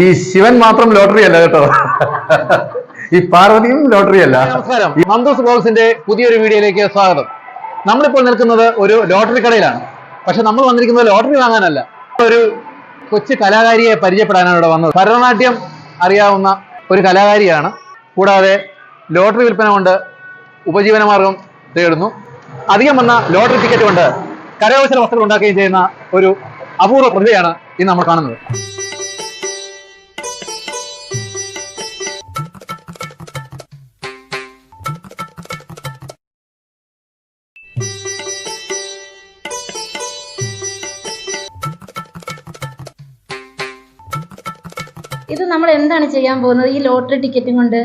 ഈ ശിവൻ മാത്രം ലോട്ടറി അല്ല കേട്ടോ. ഈ പാർവതിയും ലോട്ടറി അല്ല. നമസ്കാരം. പുതിയൊരു വീഡിയോയിലേക്ക് സ്വാഗതം. നമ്മളിപ്പോൾ നിൽക്കുന്നത് ഒരു ലോട്ടറി കടയിലാണ്. പക്ഷെ നമ്മൾ വന്നിരിക്കുന്നത് ലോട്ടറി വാങ്ങാനല്ല. ഒരു കൊച്ചു കലാകാരിയെ പരിചയപ്പെടാനാണ് ഇവിടെ വന്നത്. ഭരതനാട്യം അറിയാവുന്ന ഒരു കലാകാരിയാണ്. കൂടാതെ ലോട്ടറി വിൽപ്പന കൊണ്ട് ഉപജീവനമാർഗം തേടുന്നു. അധികം വന്ന ലോട്ടറി ടിക്കറ്റ് കൊണ്ട് കരകൗശല വസ്തുക്കൾ ഉണ്ടാക്കുകയും ചെയ്യുന്ന ഒരു അപൂർവ പ്രതിഭയാണ് ഇന്ന് നമ്മൾ കാണുന്നത്. ചെയ്യാൻ പോകുന്നത്? ഈ ലോട്ടറി ടിക്കറ്റും കൊണ്ട്?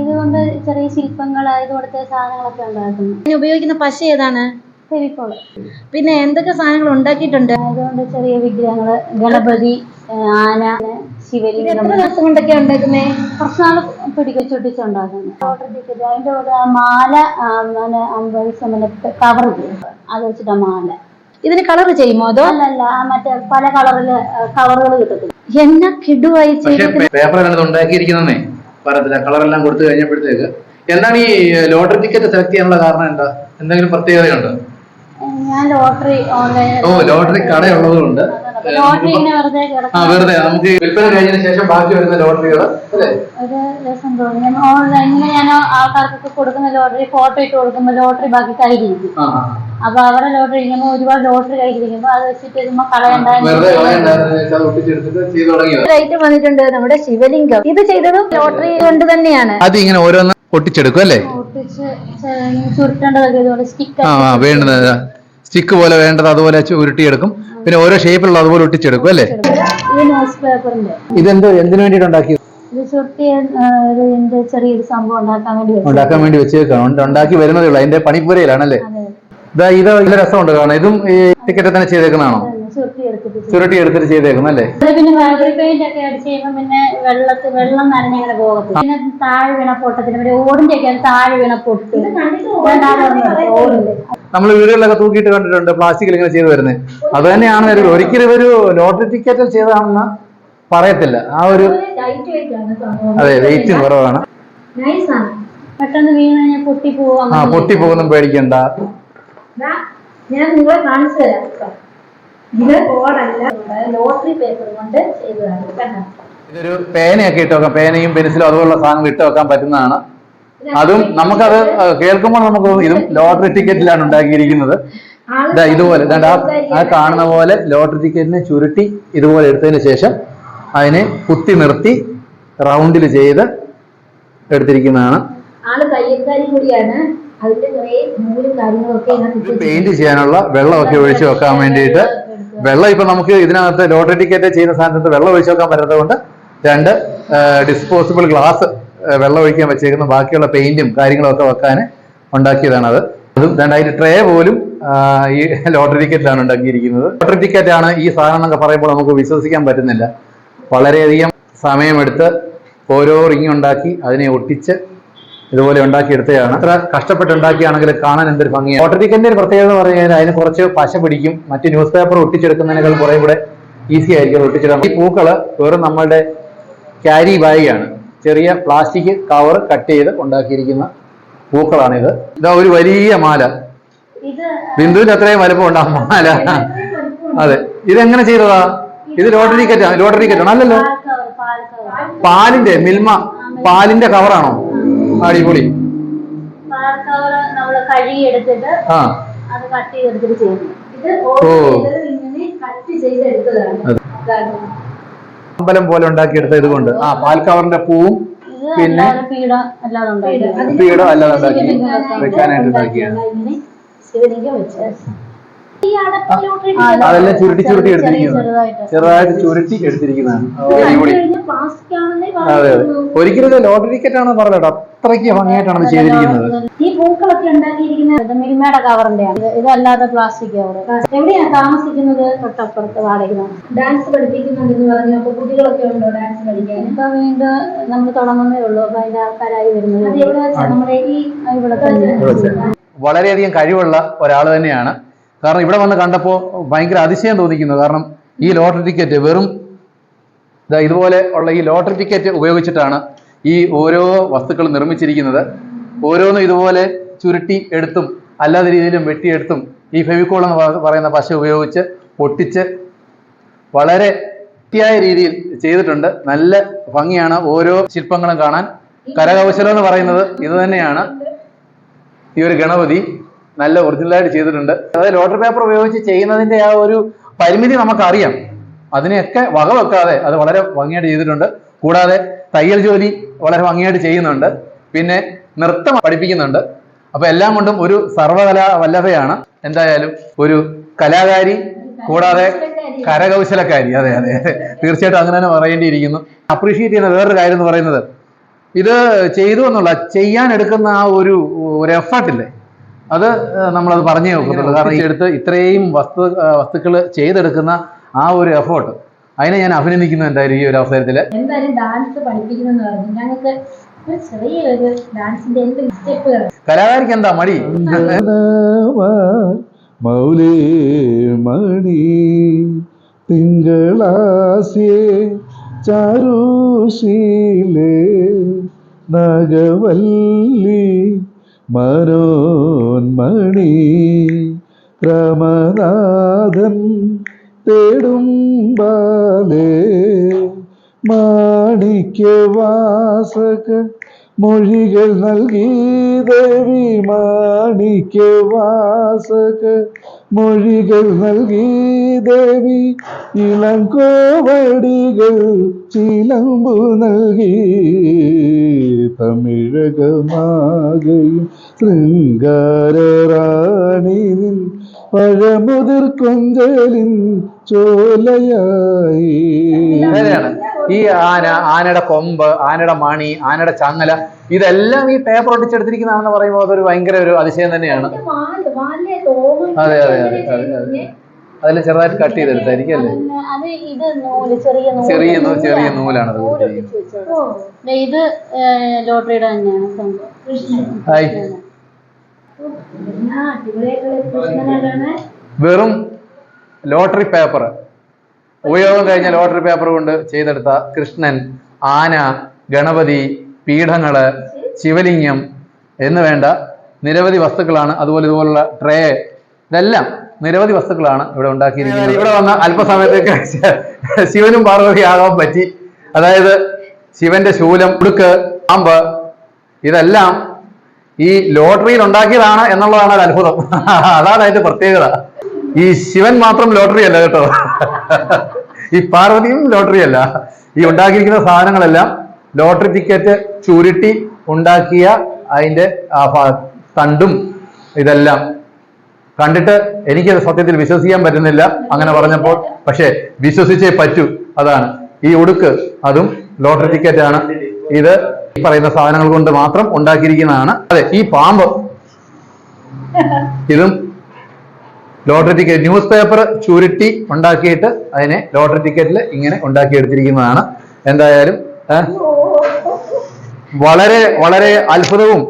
ഇതുകൊണ്ട് ചെറിയ ശില്പങ്ങൾ ഇതുപോലത്തെ സാധനങ്ങളൊക്കെ ഉണ്ടാക്കുന്നു. പിന്നെ ഉപയോഗിക്കുന്ന പശ ഏതാണ്? ഫെവിക്കോൾ പിന്നെ എന്തൊക്കെ സാധനങ്ങൾ ഉണ്ടാക്കിയിട്ടുണ്ട്? അതുകൊണ്ട് ചെറിയ വിഗ്രഹങ്ങൾ ഗണപതി ആന ശിവലിംഗം ദിവസം കൊണ്ടൊക്കെ ഉണ്ടാക്കുന്നേ? കുറച്ച് നാൾ പിടിക്കൊച്ചൊട്ടിച്ചുണ്ടാക്കുന്നു ലോട്ടറി ടിക്കറ്റ്. അതിന്റെ കൂടെ മാല അമ്പത് സമയത്ത് കവർ അത് വെച്ചിട്ടാ മാല. ഇതിന് കളർ ചെയ്യുമോ അതോ? അല്ലല്ല മറ്റേ പല കളറിൽ കവറുകൾ കിട്ടത്തില്ല. എന്നാ കിടുവായി പക്ഷെ ചെയ്തത്? പേപ്പറിലാണ് ഉണ്ടാക്കിയിരിക്കുന്നേ പറയത്തില്ല കളറെല്ലാം കൊടുത്തു കഴിഞ്ഞപ്പോഴത്തേക്ക്. എന്താണ് ഈ ലോട്ടറി ടിക്കറ്റ് സെലക്ട് ചെയ്യാനുള്ള കാരണം എന്താ? എന്തെങ്കിലും പ്രത്യേകതയുണ്ടോ? ഞാൻ ലോട്ടറി ഓൺലൈൻ ഓ ലോട്ടറി കടയുള്ളതുകൊണ്ട്. ആ വെറുതെ നമുക്ക് വിൽപ്പന കഴിഞ്ഞതിന് ശേഷം ബാക്കി വരുന്ന ലോട്ടറികൾ അല്ലേ? ഒരു രസം തോന്നി. ഞാൻ ഇങ്ങനെ ഞാൻ ആൾക്കാർക്കൊക്കെ കൊടുക്കുന്ന ലോട്ടറി ഫോട്ടോ ഇട്ട് കൊടുക്കുമ്പോൾ ലോട്ടറി ബാക്കി കയ്യിലിരിക്കും. ആ ആ. അപ്പൊ അവരുടെ ലോട്ടറി ഇരിക്കുമ്പോൾ ഒരുപാട് ലോട്ടറി കയ്യിലിരിക്കുമ്പോൾ അത് വെച്ചിട്ട് ചുമ്മാ കളയണ്ടായിരുന്നു. വെറുതെ കളയണ്ടായിരുന്നു വെച്ചാൽ അത് ഒട്ടിച്ചെടുത്തിട്ട് ചെയ്തു തുടങ്ങിയത് വന്നിട്ടുണ്ട് നമ്മുടെ ശിവലിംഗം. ഇത് ചെയ്തത് ലോട്ടറി കൊണ്ട് തന്നെയാണ്. അത് ഇങ്ങനെ ഓരോന്ന് ഒട്ടിച്ചെടുക്കും അല്ലേ? ഒട്ടിച്ച് ചെ- ചുരുട്ടേണ്ടതൊക്കെ ഇതുപോലെ സ്റ്റിക്കർ ആ ആ, വേണ്ടത് സ്റ്റിക്ക് പോലെ വേണ്ടത് അതുപോലെ ചു- ഉരുട്ടിയെടുക്കും. പിന്നെ ഓരോ ഷേപ്പിലുള്ള അതുപോലെ ഒട്ടിച്ചെടുക്കും അല്ലേ? ഈ ന്യൂസ് പേപ്പറിന്റെ ഇതെന്തോ എന്തിനു വേണ്ടിയിട്ട് ഇത് ഇതിന്റെ ചെറിയൊരു സംഭവം ഉണ്ടാക്കാൻ വേണ്ടി വെച്ചത്. ഉണ്ടാക്കാൻ വേണ്ടി വെച്ചേക്കാണ്. ഉണ്ട്- ഉണ്ടാക്കി വരുന്നതേ ഉള്ളൂ. അതിന്റെ പണിപ്പുരയിലാണല്ലേ? അതെ. ഇതാ ഇത് രസം രസമുണ്ട് കാരണം ഇതും ഈ ടിക്കറ്റ് തന്നെ ചെയ്തേക്കുന്നതാണോ? അതെ, ചുരുട്ടി എടുത്തിട്ട് ചെയ്തു. ചുരുട്ടി എടുത്തിട്ട് ചെയ്തേക്കും അല്ലേ? അത് പിന്നെ ഫാബ്രിക് പെയിന്റ് ഒക്കെ അടിച്ച് കഴിയുമ്പോൾ പിന്നെ വെള്ളത്തിൽ വെള്ളം നനഞ്ഞങ്ങനെ പോകത്തില്ല. പിന്നെ താഴെ വീണ പൊട്ടത്തിന് പിന്നെ ഓടിന്റെ ഒക്കെ താഴെ വീണ പൊട്ടി. ഓടിന്റെ നമ്മൾ വീടുകളിലൊക്കെ തൂക്കിയിട്ട് കണ്ടിട്ടുണ്ട് പ്ലാസ്റ്റിക്കിൽ ഇങ്ങനെ ചെയ്തു വരുന്നത്. അത് തന്നെയാണ് വരുന്നത് ഒരിക്കലും ഒരു ലോട്ടറി ടിക്കറ്റിൽ ചെയ്തതാണെന്ന് പറയത്തില്ല. ആ ഒരു അതെ വെയിറ്റ് കുറവാണ്. പെട്ടെന്ന് വീണ് കഴിഞ്ഞാൽ പൊട്ടി പോകും ആ പൊട്ടി പോകുന്നും പേടിക്കണ്ട. ഞാൻ നിങ്ങളെ കാണിച്ചു തരാം ഇത് ബോർഡല്ല ലോട്ടറി പേപ്പർ കൊണ്ട് ചെയ്തതാണ്. കണ്ടോ? ഇതൊരു പേനയൊക്കെ ഇട്ട് വെക്കാം. പേനയും പെൻസിലും അതുപോലുള്ള സാധനങ്ങൾ ഇട്ട് വെക്കാൻ പറ്റുന്നതാണ്. അതും നമുക്കത് കേൾക്കുമ്പോൾ നമുക്ക് ഇതും ലോട്ടറി ടിക്കറ്റിലാണ് ഉണ്ടാക്കിയിരിക്കുന്നത്. ഇതാ ഇതുപോലെ ആ- കാണുന്ന പോലെ ലോട്ടറി ടിക്കറ്റിനെ ചുരുട്ടി ഇതുപോലെ എടുത്തതിന് ശേഷം അതിനെ കുത്തി നിർത്തി റൗണ്ടിൽ ചെയ്ത് എടുത്തിരിക്കുന്നതാണ്. പെയിന്റ് ചെയ്യാനുള്ള വെള്ളമൊക്കെ ഒഴിച്ചു വെക്കാൻ വേണ്ടിയിട്ട്. വെള്ളം ഇപ്പൊ നമുക്ക് ഇതിനകത്ത് ലോട്ടറി ടിക്കറ്റ് ചെയ്യുന്ന സാധനത്ത് വെള്ളം ഒഴിച്ചു വെക്കാൻ പറ്റാത്തത് കൊണ്ട് രണ്ട് ഡിസ്പോസിബിൾ ഗ്ലാസ് വെള്ളം ഒഴിക്കാൻ വെച്ചേക്കുന്ന ബാക്കിയുള്ള പെയിന്റും കാര്യങ്ങളും ഒക്കെ വെക്കാൻ ഉണ്ടാക്കിയതാണ് അത് അതും രണ്ടായിരം ട്രേ പോലും ഈ ലോട്ടറി ടിക്കറ്റിലാണ് ഉണ്ടാക്കിയിരിക്കുന്നത്. ലോട്ടറി ടിക്കറ്റ് ആണ് ഈ സാധനം എന്നൊക്കെ പറയുമ്പോൾ നമുക്ക് വിശ്വസിക്കാൻ പറ്റുന്നില്ല. വളരെയധികം സമയമെടുത്ത് ഓരോ റിങ് ഉണ്ടാക്കി അതിനെ ഒട്ടിച്ച് ഇതുപോലെ ഉണ്ടാക്കിയെടുത്തതാണ്. അത്ര കഷ്ടപ്പെട്ട് ഉണ്ടാക്കിയാണെങ്കിൽ കാണാൻ എന്തൊരു ഭംഗിയാണ് ലോട്ടറി ടിക്കറ്റിന്റെ ഒരു പ്രത്യേകത എന്ന് പറഞ്ഞു കഴിഞ്ഞാൽ അതിന് കുറച്ച് പശ പിടിക്കും മറ്റ് ന്യൂസ് പേപ്പർ ഒട്ടിച്ചെടുക്കുന്നതിനേക്കാൾ കുറെ കൂടെ ഈസി ആയിരിക്കും അത് ഒട്ടിച്ചെടുക്കാൻ ഈ പൂക്കൾ വെറും നമ്മളുടെ ക്യാരി ബാഗാണ്. ചെറിയ പ്ലാസ്റ്റിക് കവർ കട്ട് ചെയ്ത് ഉണ്ടാക്കിയിരിക്കുന്ന പൂക്കളാണിത്. ഇതാ ഒരു വലിയ മാല. ബിന്ദുവിന്റെ അത്രയും വലുപ്പം ഉണ്ടാ മാല. അതെ. ഇതെങ്ങനെ ചെയ്തതാ? ഇത് ലോട്ടറി ടിക്കറ്റ് ലോട്ടറി കറ്റാണ് അല്ലല്ലോ. പാലിന്റെ മിൽമ. പാലിന്റെ കവറാണോ അടിപൊളി. ഓ. അമ്പലം പോലെ ഉണ്ടാക്കിയെടുത്ത ഇതുകൊണ്ട്. ആ പാൽ കവറിന്റെ പൂവും പിന്നെ പീഠം അല്ലാതെ ഉണ്ടാക്കി വെക്കാനായിട്ട് ഉണ്ടാക്കിയാണ് അതെല്ലാം ചുരുട്ടി ചുരുട്ടി എടുത്തിരിക്കുന്നത് ചെറുതായിട്ട്. ചുരുട്ടി എടുത്തിരിക്കുന്നതാണ്. അതെ അതെ ഒരിക്കലും ഇത് ലോട്ടറി ടിക്കറ്റ് ആണെന്ന് പറഞ്ഞത് അത്രയ്ക്ക് ഭംഗിയായിട്ടാണ് ചെയ്തിരിക്കുന്നത്. ഈ പൂക്കളൊക്കെ ഉണ്ടാക്കിയിരിക്കുന്നത് മിൽമയുടെ കവറിന്റെ ഇതല്ലാതെ പ്ലാസ്റ്റിക് കവർ എവിടെയാണ് താമസിക്കുന്നത്? തൊട്ടപ്പുറത്ത് വാടകയാണ് ഡാൻസ് പഠിപ്പിക്കുന്നുണ്ടെന്ന് പറഞ്ഞു അപ്പൊ കുട്ടികളൊക്കെ ഉണ്ടോ ഡാൻസ് പഠിക്കാൻ? ഇപ്പൊ വീണ്ടും നമ്മൾ തുടങ്ങുന്നേ ഉള്ളൂ. അപ്പൊ അതിന്റെ ആൾക്കാരായി വരുന്നത്. നമ്മുടെ ഈ ഇവിടെ വളരെയധികം കഴിവുള്ള ഒരാൾ തന്നെയാണ് കാരണം ഇവിടെ വന്ന് കണ്ടപ്പോൾ ഭയങ്കര അതിശയം തോന്നിക്കുന്നു. കാരണം ഈ ലോട്ടറി ടിക്കറ്റ് വെറും ഇതാ ഇതുപോലെ ഉള്ള ഈ ലോട്ടറി ടിക്കറ്റ് ഉപയോഗിച്ചിട്ടാണ് ഈ ഓരോ വസ്തുക്കളും നിർമ്മിച്ചിരിക്കുന്നത്. ഓരോന്നും ഇതുപോലെ ചുരുട്ടി എടുത്തും അല്ലാത്ത രീതിയിലും വെട്ടിയെടുത്തും ഈ ഫെവിക്കോൾ എന്ന് പറയുന്ന പശ ഉപയോഗിച്ച് പൊട്ടിച്ച് വളരെ വൃത്തിയായ രീതിയിൽ ചെയ്തിട്ടുണ്ട്. നല്ല ഭംഗിയാണ് ഓരോ ശില്പങ്ങളും കാണാൻ. കരകൗശലം എന്ന് പറയുന്നത് ഇത് തന്നെയാണ്. ഈ ഒരു ഗണപതി. നല്ല ഒറിജിനലായിട്ട് ചെയ്തിട്ടുണ്ട്. അതായത് ലോട്ടറി പേപ്പർ ഉപയോഗിച്ച് ചെയ്യുന്നതിന്റെ ആ ഒരു പരിമിതി നമുക്കറിയാം. അതിനെയൊക്കെ വകവെക്കാതെ അത് വളരെ ഭംഗിയായിട്ട് ചെയ്തിട്ടുണ്ട്. കൂടാതെ തയ്യൽ ജോലി വളരെ ഭംഗിയായിട്ട് ചെയ്യുന്നുണ്ട്. പിന്നെ നൃത്തം പഠിപ്പിക്കുന്നുണ്ട്. അപ്പൊ എല്ലാം കൊണ്ടും ഒരു സർവകലാ വല്ലഭയാണ്. എന്തായാലും ഒരു കലാകാരി കൂടാതെ കരകൗശലക്കാരി. അതെ അതെ തീർച്ചയായിട്ടും അങ്ങനെ തന്നെ പറയേണ്ടിയിരിക്കുന്നു. അപ്രീഷിയേറ്റ് ചെയ്യുന്ന വേറൊരു കാര്യം എന്ന് പറയുന്നത് ഇത് ചെയ്തു എന്നുള്ള ചെയ്യാൻ എടുക്കുന്ന ആ ഒരു ഒരു എഫർട്ടില്ലേ അത് നമ്മളത് പറഞ്ഞു നോക്കത്തുള്ളൂ കാരണം ഈ എടുത്ത് ഇത്രയും വസ്തു വസ്തുക്കൾ ചെയ്തെടുക്കുന്ന ആ ഒരു എഫേർട്ട് അതിനെ ഞാൻ അഭിനന്ദിക്കുന്നു എന്തായാലും ഈ ഒരു അവസരത്തിൽ എന്തായാലും ഡാൻസ് പറഞ്ഞു. ഞങ്ങൾക്ക് ഒരു ഡാൻസിന്റെ സ്റ്റെപ്പുകൾ കലാകാരിക്ക് എന്താ മടി? മൗലേ മണി തിങ്കളാസ്യേ ചാരുശീലേ നഗവല്ലി മനോന്മണി രമനാഥൻ തേടും ബാലേ മാണിക്യവാസക മൊഴികൾ നൽകി ദേവി മാണിക്യവാസക മൊഴികൾ നൽകി ദേവി. ഇളങ്കോവടികൾ ചിലമ്പു നൽകി തമിഴകമാകയും നിൻ പഴമുതിർ കൊഞ്ചലിൻ ചോലയായി. അങ്ങനെയാണ് ഈ ആന ആനയുടെ കൊമ്പ് ആനയുടെ മണി ആനയുടെ ചങ്ങല ഇതെല്ലാം ഈ പേപ്പർ ഒട്ടിച്ചെടുത്തിരിക്കുന്നതാണെന്ന് പറയുമ്പോൾ അതൊരു ഭയങ്കര ഒരു അതിശയം തന്നെയാണ്. അതെ, അതെ, അതെ, അതെ, അതെ. അതിൽ ചെറുതായിട്ട് കട്ട് ചെയ്തെടുത്തായിരിക്കും അല്ലേ? അത് ഇത് നൂൽ ചെറിയ നൂൽ ചെറിയ നൂലാണ് ഇത് ലോട്ടറിയുടെ തന്നെയാണ് സംഭവം. ഹായ് വെറും ലോട്ടറി പേപ്പർ. ഉപയോഗം കഴിഞ്ഞ ലോട്ടറി പേപ്പർ കൊണ്ട് ചെയ്തെടുത്ത കൃഷ്ണൻ ആന ഗണപതി പീഠങ്ങൾ ശിവലിംഗം എന്ന് വേണ്ട നിരവധി വസ്തുക്കളാണ് അതുപോലെ ഇതുപോലുള്ള ട്രേ ഇതെല്ലാം നിരവധി വസ്തുക്കളാണ് ഇവിടെ ഉണ്ടാക്കിയിരിക്കുന്നത്. ഇവിടെ വന്ന അല്പസമയത്തേക്ക് ശിവനും പാർവതി ആകാൻ പറ്റി. അതായത് ശിവന്റെ ശൂലം ഉടുക്ക് പാമ്പ് ഇതെല്ലാം ഈ ലോട്ടറിയിൽ ഉണ്ടാക്കിയതാണ് എന്നുള്ളതാണ് ഒരു അത്ഭുതം. അതാണ് അതിന്റെ പ്രത്യേകത. ഈ ശിവൻ മാത്രം ലോട്ടറി അല്ല കേട്ടോ. ഈ പാർവതിയും ലോട്ടറി അല്ല. ഈ ഉണ്ടാക്കിയിരിക്കുന്ന സാധനങ്ങളെല്ലാം ലോട്ടറി ടിക്കറ്റ് ചുരുട്ടി ഉണ്ടാക്കിയ അതിന്റെ തണ്ടും ഇതെല്ലാം. കണ്ടിട്ട് എനിക്ക് സത്യത്തിൽ വിശ്വസിക്കാൻ പറ്റുന്നില്ല. അങ്ങനെ പറഞ്ഞപ്പോൾ പക്ഷേ വിശ്വസിച്ചേ പറ്റൂ. അതാണ്. ഈ ഉടുക്ക് അതും ലോട്ടറി ടിക്കറ്റ് ആണ് ഇത് ഈ പറയുന്ന സാധനങ്ങൾ കൊണ്ട് മാത്രം ഉണ്ടാക്കിയിരിക്കുന്നതാണ്. അതെ ഈ പാമ്പ്. ഇതും ലോട്ടറി ടിക്കറ്റ് ന്യൂസ് പേപ്പർ ചുരുട്ടി ഉണ്ടാക്കിയിട്ട് അതിനെ ലോട്ടറി ടിക്കറ്റിൽ ഇങ്ങനെ ഉണ്ടാക്കിയെടുത്തിരിക്കുന്നതാണ്. എന്തായാലും വളരെ വളരെ അത്ഭുതവും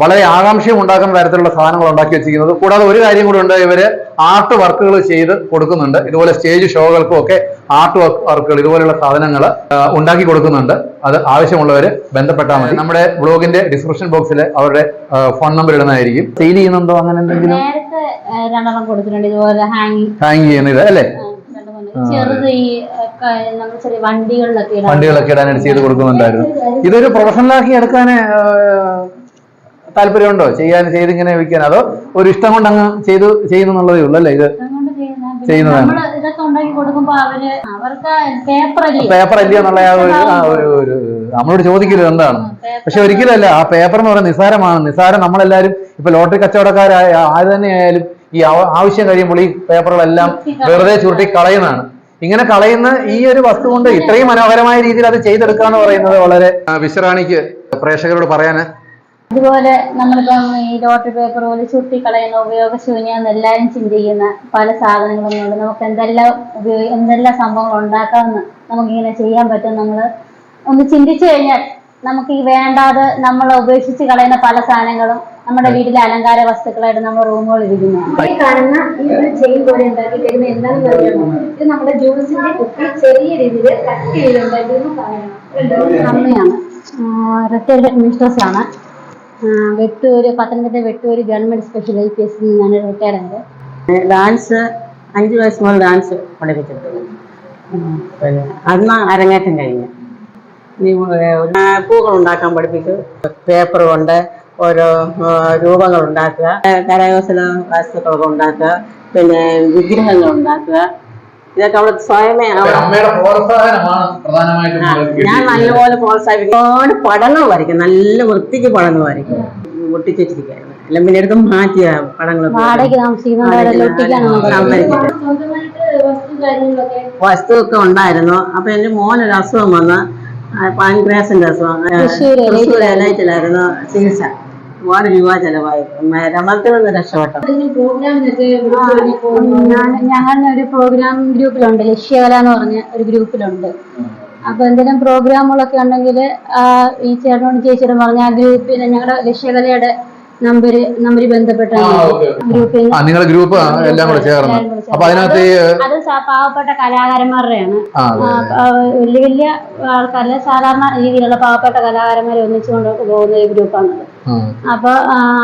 വളരെ ആകാംക്ഷയും ഉണ്ടാക്കുന്ന തരത്തിലുള്ള സാധനങ്ങൾ ഉണ്ടാക്കി വെച്ചിരിക്കുന്നത്. കൂടാതെ ഒരു കാര്യം കൂടെ ഉണ്ട് ഇവർ ആർട്ട് വർക്കുകൾ ചെയ്ത് കൊടുക്കുന്നുണ്ട്. ഇതുപോലെ സ്റ്റേജ് ഷോകൾക്കും ഒക്കെ ആർട്ട് വർക്കുകൾ ഇതുപോലെയുള്ള സാധനങ്ങൾ ഉണ്ടാക്കി കൊടുക്കുന്നുണ്ട്. അത് ആവശ്യമുള്ളവര് ബന്ധപ്പെട്ടാൽ മതി. നമ്മുടെ ബ്ലോഗിന്റെ ഡിസ്ക്രിപ്ഷൻ ബോക്സിൽ അവരുടെ ഫോൺ നമ്പർ ഇടുന്നതായിരിക്കും. സെയിൽ ചെയ്യുന്നുണ്ടോ അങ്ങനെ എന്തെങ്കിലും? രണ്ടെണ്ണം കൊടുത്തിട്ടുണ്ട്. ഇതുപോലെ ഹാങ് ചെയ്യുന്നത് അല്ലേ? വണ്ടികളിലൊക്കെ ഇടാനായിട്ട് ചെയ്ത് കൊടുക്കുന്നുണ്ടായിരുന്നു. ഇതൊരു പ്രൊഫഷണലാക്കി എടുക്കാൻ താല്പര്യമുണ്ടോ? ചെയ്യാൻ ചെയ്തിങ്ങനെ വിൽക്കാൻ അതോ ഒരു ഇഷ്ടം കൊണ്ട് അങ്ങ് ചെയ്തു ചെയ്യുന്നുള്ളതേ ഉള്ളൂ അല്ലേ ഇത്? ചെയ്യുന്നതാണ്. പേപ്പർ അല്ലേ? എന്നുള്ള ആ ഒരു ഒരു നമ്മളോട് ചോദിക്കരുത് എന്താണ്? പക്ഷെ ഒരിക്കലല്ല ആ പേപ്പർ എന്ന് പറയുന്നത് നിസാരമാണ് നിസാരം നമ്മളെല്ലാരും ഇപ്പൊ ലോട്ടറി കച്ചവടക്കാരായ ആര് തന്നെയായാലും ഈ ആവശ്യം കഴിയുമ്പോൾ ഈ പേപ്പറുകളെല്ലാം വെറുതെ ചുരുട്ടി കളയുന്നതാണ്. ഇങ്ങനെ കളയുന്ന ഈ ഒരു വസ്തു കൊണ്ട് ഇത്രയും മനോഹരമായ രീതിയിൽ അത് ചെയ്തെടുക്കുക എന്ന് പറയുന്നത് വളരെ വിശ്രാണിക്ക് പ്രേക്ഷകരോട് പറയാന് അതുപോലെ നമ്മളിപ്പം ഈ ലോട്ടറി പേപ്പർ പോലെ ചുട്ടിക്കളയുന്ന കളയുന്ന ഉപയോഗശൂന്യം എല്ലാവരും ചിന്തിക്കുന്ന പല സാധനങ്ങളും കൊണ്ട് നമുക്ക് എന്തെല്ലാം ഉപയോഗ എന്തെല്ലാം സംഭവങ്ങൾ ഉണ്ടാക്കാമെന്ന് നമുക്കിങ്ങനെ ചെയ്യാൻ പറ്റും നമ്മൾ ഒന്ന് ചിന്തിച്ചു കഴിഞ്ഞാൽ നമുക്ക് ഈ വേണ്ടാതെ നമ്മൾ ഉപേക്ഷിച്ച് കളയുന്ന പല സാധനങ്ങളും നമ്മുടെ വീട്ടിലെ അലങ്കാര വസ്തുക്കളായിട്ട് നമ്മുടെ റൂമുകളിൽ ഇരിക്കുന്നതാണ്. ഈ കാണുന്ന ഈ ഒരു ചെയിൻ പോലെ ഉണ്ടാക്കി തരുന്ന എന്താണെന്ന് പറയുന്നത് ഇത് നമ്മുടെ ജ്യൂസിന്റെ കുപ്പി ചെറിയ രീതിയിൽ കട്ട് ചെയ്തുണ്ടാക്കിയെന്ന് പറയണം അമ്മയാണ്. റിട്ടയർഡ് മിസ്റ്റേഴ്സ് ആണ് Vettoor Pathanamthitta Vettoor government special I P S ഞാൻ റിട്ടയർഡ് ആയത് ഡാൻസ് അഞ്ചു വയസ്സ് മുതൽ ഡാൻസ് പഠിപ്പിച്ചിട്ടുണ്ട്. അന്ന് അരങ്ങേറ്റം കഴിഞ്ഞു. പൂക്കൾ ഉണ്ടാക്കാൻ പഠിപ്പിച്ചു. പേപ്പർ കൊണ്ട് ഓരോ രൂപങ്ങൾ ഉണ്ടാക്കുക. കരകൗശല വസ്തുക്കളൊക്കെ ഉണ്ടാക്കുക. പിന്നെ വിഗ്രഹങ്ങൾ ഉണ്ടാക്കുക. ഇതൊക്കെ അവിടെ സ്വയമേ അവിടെ അമ്മയുടെ പ്രോത്സാഹനമാണ് പ്രധാനമായിട്ടും ഞാൻ. നല്ലപോലെ പ്രോത്സാഹിപ്പിക്കും. ഒരുപാട് പടങ്ങൾ വരയ്ക്കും. നല്ല വൃത്തിക്ക് പടങ്ങൾ വരയ്ക്കും. ഒട്ടിച്ചു വെച്ചിരിക്കുകയായിരുന്നു എല്ലാം പിന്നെ എടുത്ത് മാറ്റിയ പടങ്ങൾ വസ്തു ഉണ്ടായിരുന്നു. അപ്പൊ എന്റെ മോനൊരു അസുഖം വന്ന് പാൻക്രാസിന്റെ അസുഖം. തൃശ്ശൂർ എലൈറ്റിലായിരുന്നു ചികിത്സ. ഒരുപാട് രൂപ ചെലവായി. മരണത്തിൽ നിന്ന് രക്ഷപ്പെട്ടു. ഞാൻ ഞങ്ങളുടെ ഒരു പ്രോഗ്രാം ഗ്രൂപ്പിലുണ്ട്. ലക്ഷ്യകല എന്ന് പറഞ്ഞ ഒരു ഗ്രൂപ്പിലുണ്ട്. അപ്പൊ എന്തെങ്കിലും പ്രോഗ്രാമുകളൊക്കെ ഉണ്ടെങ്കിൽ ഈ ചേട്ടനോട് ചേച്ചിയോട് പറഞ്ഞ ആ ഗ്രൂപ്പിൽ ഞങ്ങളുടെ ലക്ഷ്യകലയുടെ നമ്പര് നമ്പര് ബന്ധപ്പെട്ട. ഗ്രൂപ്പിൽ നിങ്ങളുടെ ഗ്രൂപ്പ് എല്ലാം കൂടെ ചേർന്ന്. അപ്പൊ അതിനകത്ത് അത് പാവപ്പെട്ട കലാകാരന്മാരുടെയാണ്. വലിയ വലിയ ആൾക്കാരല്ല സാധാരണ രീതിയിലുള്ള പാവപ്പെട്ട കലാകാരന്മാരെ ഒന്നിച്ചുകൊണ്ട് പോകുന്ന ഒരു ഗ്രൂപ്പാണത്. അപ്പൊ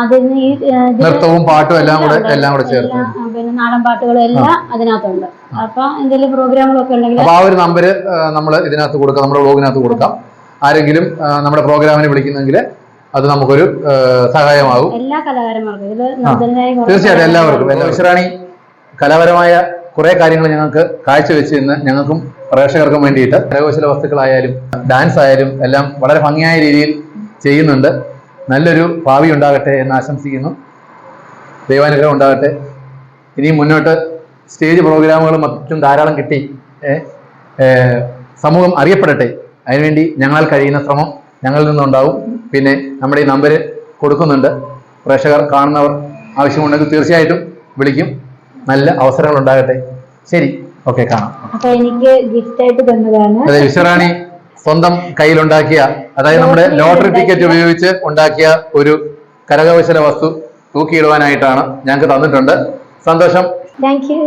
അതിന് ഈ നൃത്തവും പാട്ടും എല്ലാം കൂടെ എല്ലാം കൂടെ ചേർത്ത്. പിന്നെ നാടൻ പാട്ടുകളും എല്ലാം അതിനകത്തുണ്ട്. അപ്പൊ എന്തെങ്കിലും പ്രോഗ്രാമുകളൊക്കെ ഉണ്ടെങ്കിൽ ആ ഒരു നമ്പര് നമ്മൾ ഇതിനകത്ത് കൊടുക്കാം നമ്മുടെ ബ്ലോഗിനകത്ത് കൊടുക്കാം. ആരെങ്കിലും നമ്മുടെ പ്രോഗ്രാമിനെ വിളിക്കുന്നെങ്കിൽ അത് നമുക്കൊരു സഹായമാകും. എല്ലാ കലാകാരന്മാർക്കും. തീർച്ചയായിട്ടും എല്ലാവർക്കും. എല്ലാ വിശ്രാണി കലാപരമായ കുറെ കാര്യങ്ങൾ ഞങ്ങൾക്ക് കാഴ്ചവെച്ച് ഇന്ന് ഞങ്ങൾക്കും പ്രേക്ഷകർക്കും വേണ്ടിയിട്ട് കരകൗശല വസ്തുക്കളായാലും ഡാൻസ് ആയാലും എല്ലാം വളരെ ഭംഗിയായ രീതിയിൽ ചെയ്യുന്നുണ്ട്. നല്ലൊരു ഭാവി ഉണ്ടാകട്ടെ എന്ന് ആശംസിക്കുന്നു. ദൈവാനുഗ്രഹം ഉണ്ടാകട്ടെ. ഇനിയും മുന്നോട്ട് സ്റ്റേജ് പ്രോഗ്രാമുകളും മറ്റും ധാരാളം കിട്ടി. സമൂഹം അറിയപ്പെടട്ടെ. അതിനുവേണ്ടി ഞങ്ങളാൽ കഴിയുന്ന ശ്രമം ഞങ്ങളിൽ നിന്നുണ്ടാവും. പിന്നെ നമ്മുടെ ഈ നമ്പർ കൊടുക്കുന്നുണ്ട്. പ്രേക്ഷകർ കാണുന്നവർ ആവശ്യമുണ്ടെങ്കിൽ തീർച്ചയായിട്ടും വിളിക്കും. നല്ല അവസരങ്ങൾ ഉണ്ടാകട്ടെ. ശരി ഓക്കെ കാണാം. അപ്പൊ എനിക്ക് ഗിഫ്റ്റ് ആയിട്ട് തന്നതാണ്. അതെ വിശ്വറാണി സ്വന്തം കയ്യിലുണ്ടാക്കിയ അതായത് നമ്മുടെ ലോട്ടറി ടിക്കറ്റ് ഉപയോഗിച്ച് ഉണ്ടാക്കിയ ഒരു കരകൗശല വസ്തു തൂക്കിയിടുവാനായിട്ടാണ് ഞങ്ങൾക്ക് തന്നിട്ടുണ്ട്. സന്തോഷം. Thank you